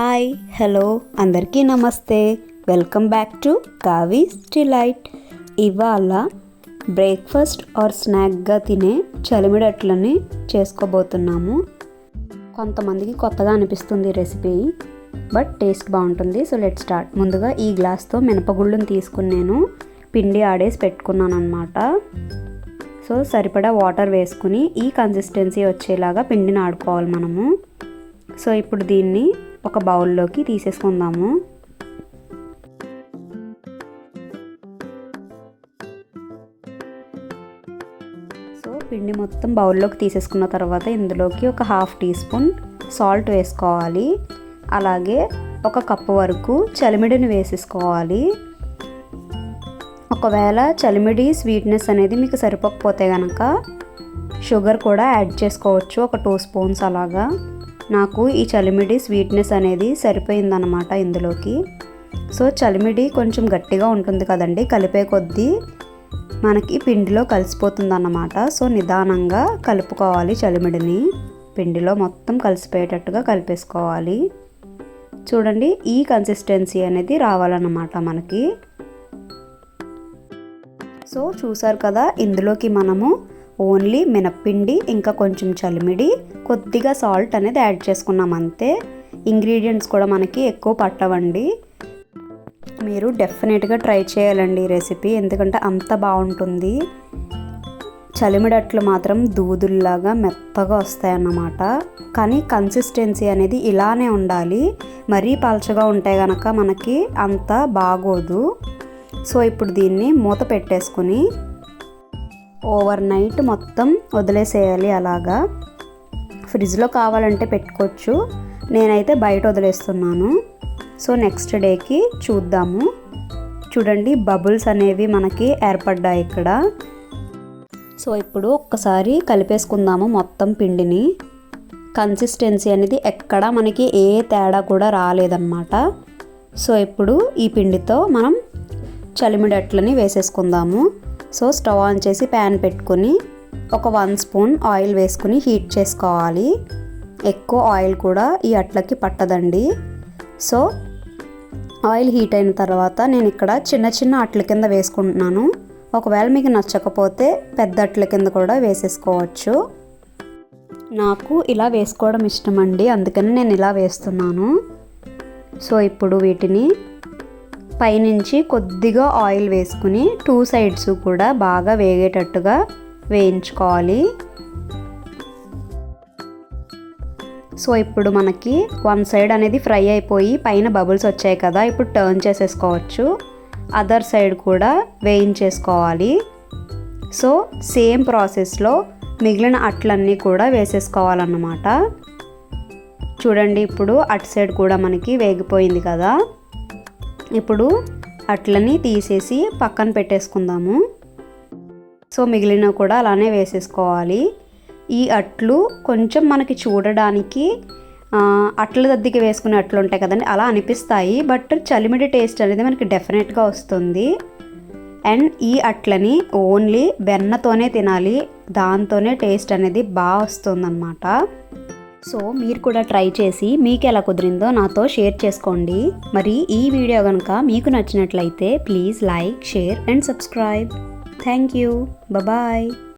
Hi hello అందరికీ నమస్తే. Welcome back to Kavi's delight. ఇవాళ బ్రేక్ఫాస్ట్ ఆర్ స్నాక్గా తినే చలిమిడట్లని చేసుకోబోతున్నాము. కొంతమందికి కొత్తగా అనిపిస్తుంది రెసిపీ బట్ టేస్ట్ బాగుంటుంది. So let start. ముందుగా ఈ గ్లాస్తో మినపగుళ్ళను తీసుకుని నేను పిండి ఆడేసి పెట్టుకున్నాను అనమాట సో సరిపడా వాటర్ వేసుకుని ఈ కన్సిస్టెన్సీ వచ్చేలాగా పిండిని ఆడుకోవాలి మనము. సో ఇప్పుడు దీన్ని ఒక బౌల్లోకి తీసేసుకుందాము. సో పిండి మొత్తం బౌల్లోకి తీసేసుకున్న తర్వాత ఇందులోకి ఒక హాఫ్ టీ స్పూన్ సాల్ట్ వేసుకోవాలి. అలాగే ఒక కప్పు వరకు చలిమిడిని వేసేసుకోవాలి. ఒకవేళ చలిమిడి స్వీట్నెస్ అనేది మీకు సరిపోకపోతే కనుక షుగర్ కూడా యాడ్ చేసుకోవచ్చు ఒక టూ స్పూన్స్ అలాగా. నాకు ఈ చలిమిడి స్వీట్నెస్ అనేది సరిపోయిందనమాట ఇందులోకి. సో చలిమిడి కొంచెం గట్టిగా ఉంటుంది కదండి కలిపే కొద్దీ మనకి పిండిలో కలిసిపోతుంది అన్నమాట సో నిదానంగా కలుపుకోవాలి చలిమిడిని. పిండిలో మొత్తం కలిసిపోయేటట్టుగా కలిపేసుకోవాలి. చూడండి ఈ కన్సిస్టెన్సీ అనేది రావాలన్నమాట మనకి. సో చూసారు కదా ఇందులోకి మనము ఓన్లీ మినప్పిండి ఇంకా కొంచెం చలిమిడి కొద్దిగా సాల్ట్ అనేది యాడ్ చేసుకున్నాం అంతే. ఇంగ్రీడియంట్స్ కూడా మనకి ఎక్కువ పట్టవండి. మీరు డెఫినెట్గా ట్రై చేయాలండి ఈ రెసిపీ ఎందుకంటే అంత బాగుంటుంది. చలిమిడట్లు మాత్రం దూదుల్లాగా మెత్తగా వస్తాయన్నమాట. కానీ కన్సిస్టెన్సీ అనేది ఇలానే ఉండాలి. మరీ పలచగా ఉంటే కనుక మనకి అంత బాగోదు. సో ఇప్పుడు దీన్ని మూత పెట్టేసుకుని ఓవర్ నైట్ మొత్తం వదిలేసేయాలి అలాగా. ఫ్రిడ్జ్లో కావాలంటే పెట్టుకోవచ్చు. నేనైతే బయట వదిలేస్తున్నాను. సో నెక్స్ట్ డేకి చూద్దాము. చూడండి బబుల్స్ అనేవి మనకి ఏర్పడ్డాయి ఇక్కడ. సో ఇప్పుడు ఒక్కసారి కలిపేసుకుందాము మొత్తం పిండిని. కన్సిస్టెన్సీ అనేది ఎక్కడ మనకి ఏ తేడా కూడా రాలేదన్నమాట. సో ఇప్పుడు ఈ పిండితో మనం చలిమిడట్లని వేసేసుకుందాము. సో స్టవ్ ఆన్ చేసి ప్యాన్ పెట్టుకొని ఒక వన్ స్పూన్ ఆయిల్ వేసుకుని హీట్ చేసుకోవాలి. ఎక్కువ ఆయిల్ కూడా ఈ అట్లకి పట్టదండి. సో ఆయిల్ హీట్ అయిన తర్వాత నేను ఇక్కడ చిన్న చిన్న అట్ల కింద వేసుకుంటున్నాను. ఒకవేళ మీకు నచ్చకపోతే పెద్ద అట్ల కింద కూడా వేసేసుకోవచ్చు. నాకు ఇలా వేసుకోవడం ఇష్టం అండి అందుకని నేను ఇలా వేస్తున్నాను. సో ఇప్పుడు వీటిని పైనుంచి కొద్దిగా ఆయిల్ వేసుకుని టూ సైడ్స్ కూడా బాగా వేగేటట్టుగా వేయించుకోవాలి. సో ఇప్పుడు మనకి వన్ సైడ్ అనేది ఫ్రై అయిపోయి పైన బబుల్స్ వచ్చాయి కదా ఇప్పుడు టర్న్ చేసేసుకోవచ్చు. అదర్ సైడ్ కూడా వేయించేసుకోవాలి. సో సేమ్ ప్రాసెస్లో మిగిలిన అట్లన్నీ కూడా వేసేసుకోవాలన్నమాట. చూడండి ఇప్పుడు అటు సైడ్ కూడా మనకి వేగిపోయింది కదా. ఇప్పుడు అట్లని తీసేసి పక్కన పెట్టేసుకుందాము. సో మిగిలిన కూడా అలానే వేసేసుకోవాలి. ఈ అట్లు కొంచెం మనకి చూడడానికి అట్ల దద్దికి వేసుకునే అట్లు ఉంటాయి కదండి అలా అనిపిస్తాయి. బట్ చలిమిడి టేస్ట్ అనేది మనకి డెఫినెట్గా వస్తుంది. అండ్ ఈ అట్లని ఓన్లీ వెన్నతోనే తినాలి దాంతోనే టేస్ట్ అనేది బాగా వస్తుందన్నమాట. సో మీరు కూడా ట్రై చేసి మీకు ఎలా కుదిరిందో నాతో షేర్ చేసుకోండి. మరి ఈ వీడియో కనుక మీకు నచ్చినట్లయితే please like share and subscribe. Thank you. Bye